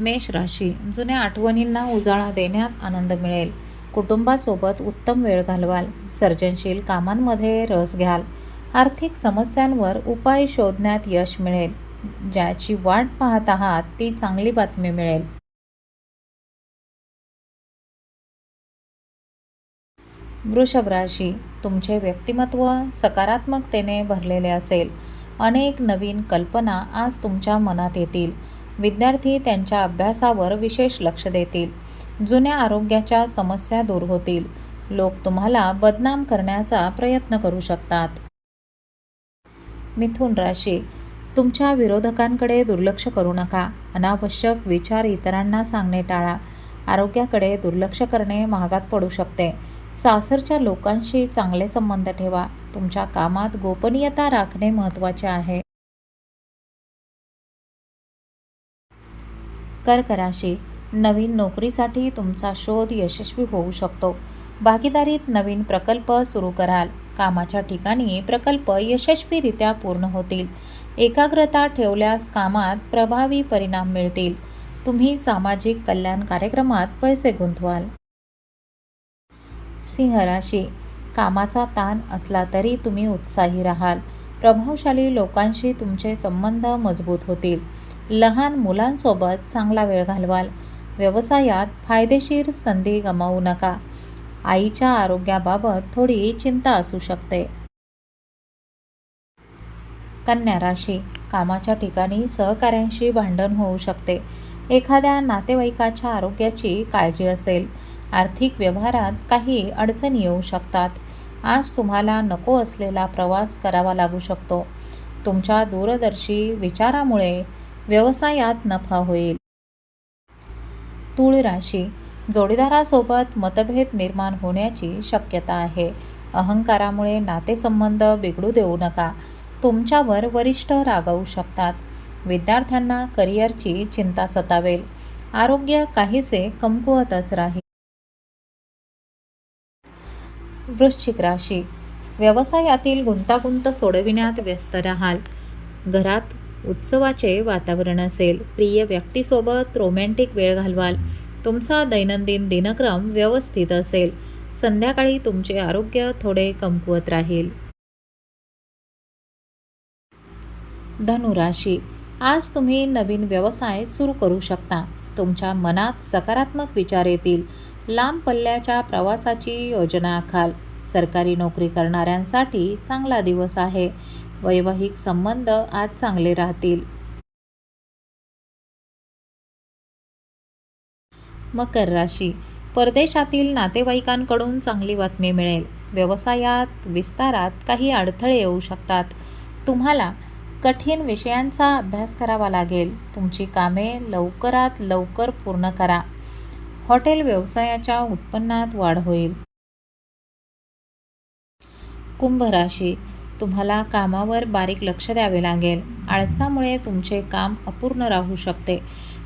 मेष राशी जुन्या आठवणींना उजाळा देण्यात आनंद मिळेल. कुटुंबासोबत उत्तम वेळ घालवाल. सर्जनशील कामांमध्ये रस घ्याल. आर्थिक समस्यांवर उपाय शोधण्यात यश मिळेल. ज्याची वाट पाहत आहात ती चांगली बातमी मिळेल. वृषभ राशी तुमचे व्यक्तिमत्व सकारात्मकतेने भरलेले असेल. अनेक नवीन कल्पना आज तुमच्या मनात येतील. विद्यार्थी त्यांच्या अभ्यासावर विशेष लक्ष देतील. जुन्या आरोग्याच्या समस्या दूर होतील. लोक तुम्हाला बदनाम करण्याचा प्रयत्न करू शकतात. मिथुन राशी तुमच्या विरोधकांकडे दुर्लक्ष करू नका. अनावश्यक विचार इतरांना सांगणे टाळा. आरोग्याकडे दुर्लक्ष करणे महागात पडू शकते. सासरच्या लोकांशी चांगले संबंध ठेवा. तुमच्या कामात गोपनीयता राखणे महत्त्वाचे आहे. करकराशी नवीन नोकरीसाठी तुमचा शोध यशस्वी होऊ शकतो. भागीदारीत नवीन प्रकल्प सुरू कराल. कामाच्या ठिकाणी प्रकल्प यशस्वीरित्या पूर्ण होतील. एकाग्रता ठेवल्यास कामात प्रभावी परिणाम मिळतील. तुम्ही सामाजिक कल्याण कार्यक्रमात पैसे गुंतवाल. सिंह राशी. कामाचा ताण असला तरी तुम्ही उत्साही राहाल. प्रभावशाली लोकांशी तुमचे संबंध मजबूत होतील. लहान मुलांसोबत चांगला वेळ घालवाल. व्यवसायात फायदेशीर संधी गमावू नका. आईच्या आरोग्याबाबत थोडी चिंता असू शकते. कन्या राशी कामाच्या ठिकाणी सहकाऱ्यांशी भांडण होऊ शकते. एखाद्या नातेवाईकाच्या आरोग्याची काळजी असेल. आर्थिक व्यवहारात काही अडचणी येऊ शकतात. आज तुम्हाला नको असलेला प्रवास करावा लागू शकतो. तुमच्या दूरदर्शी विचारामुळे व्यवसायात नफा होईल. तूळ राशी जोडीदारासोबत मतभेद निर्माण होण्याची शक्यता आहे. अहंकारामुळे नातेसंबंध बिघडू देऊ नका. तुमच्यावर वरिष्ठ रागवू शकतात. विद्यार्थ्यांना करिअरची चिंता सतावेल. आरोग्य काहीसे कमकुवतच राहील. वृश्चिक राशी. व्यवसायातील गुंतागुंत सोडविण्यात व्यस्त राहाल. घरात उत्सवाचे वातावरण असेल. प्रिय व्यक्तीसोबत रोमॅन्टिक वेळ घालवाल. तुमचा दैनंदिन दिनक्रम व्यवस्थित असेल. संध्याकाळी तुमचे आरोग्य थोडे कमकुवत राहील. धनुराशी. आज तुम्ही नवीन व्यवसाय सुरू करू शकता. तुमच्या मनात सकारात्मक विचार येतील. लांब पल्ल्याच्या प्रवासाची योजना आखाल. सरकारी नोकरी करणाऱ्यांसाठी चांगला दिवस आहे. वैवाहिक संबंध आज चांगले राहतील. मकर राशी. परदेशातील नातेवाईकांकडून चांगली बातमी मिळेल. व्यवसायात विस्तारात काही अडथळे येऊ शकतात. तुम्हाला कठीण विषयांचा अभ्यास करावा लागेल. तुमची कामे लवकरात लवकर पूर्ण करा. हॉटेल व्यवसायाच्या उत्पन्नात वाढ होईल. कुंभ राशी. तुम्हाला कामावर बारीक लक्ष द्यावे लागेल. आळसामुळे तुमचे काम अपूर्ण राहू शकते.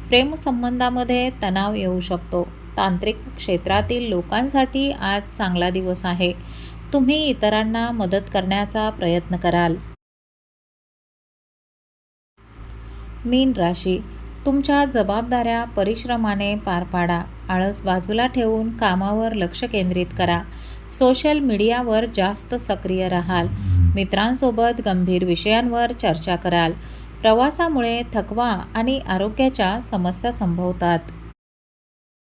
प्रेमसंबंधामध्ये तणाव येऊ शकतो. तांत्रिक क्षेत्रातील लोकांसाठी आज चांगला दिवस आहे. तुम्ही इतरांना मदत करण्याचा प्रयत्न कराल. मीन राशी. तुमच्या जबाबदाऱ्या परिश्रमाने पार पाडा. आळस बाजूला ठेवून कामावर लक्ष केंद्रित करा. सोशल मीडियावर जास्त सक्रिय राहाल. मित्रांसोबत गंभीर विषयांवर चर्चा कराल. प्रवासामुळे थकवा आणि आरोग्याच्या समस्या संभवतात.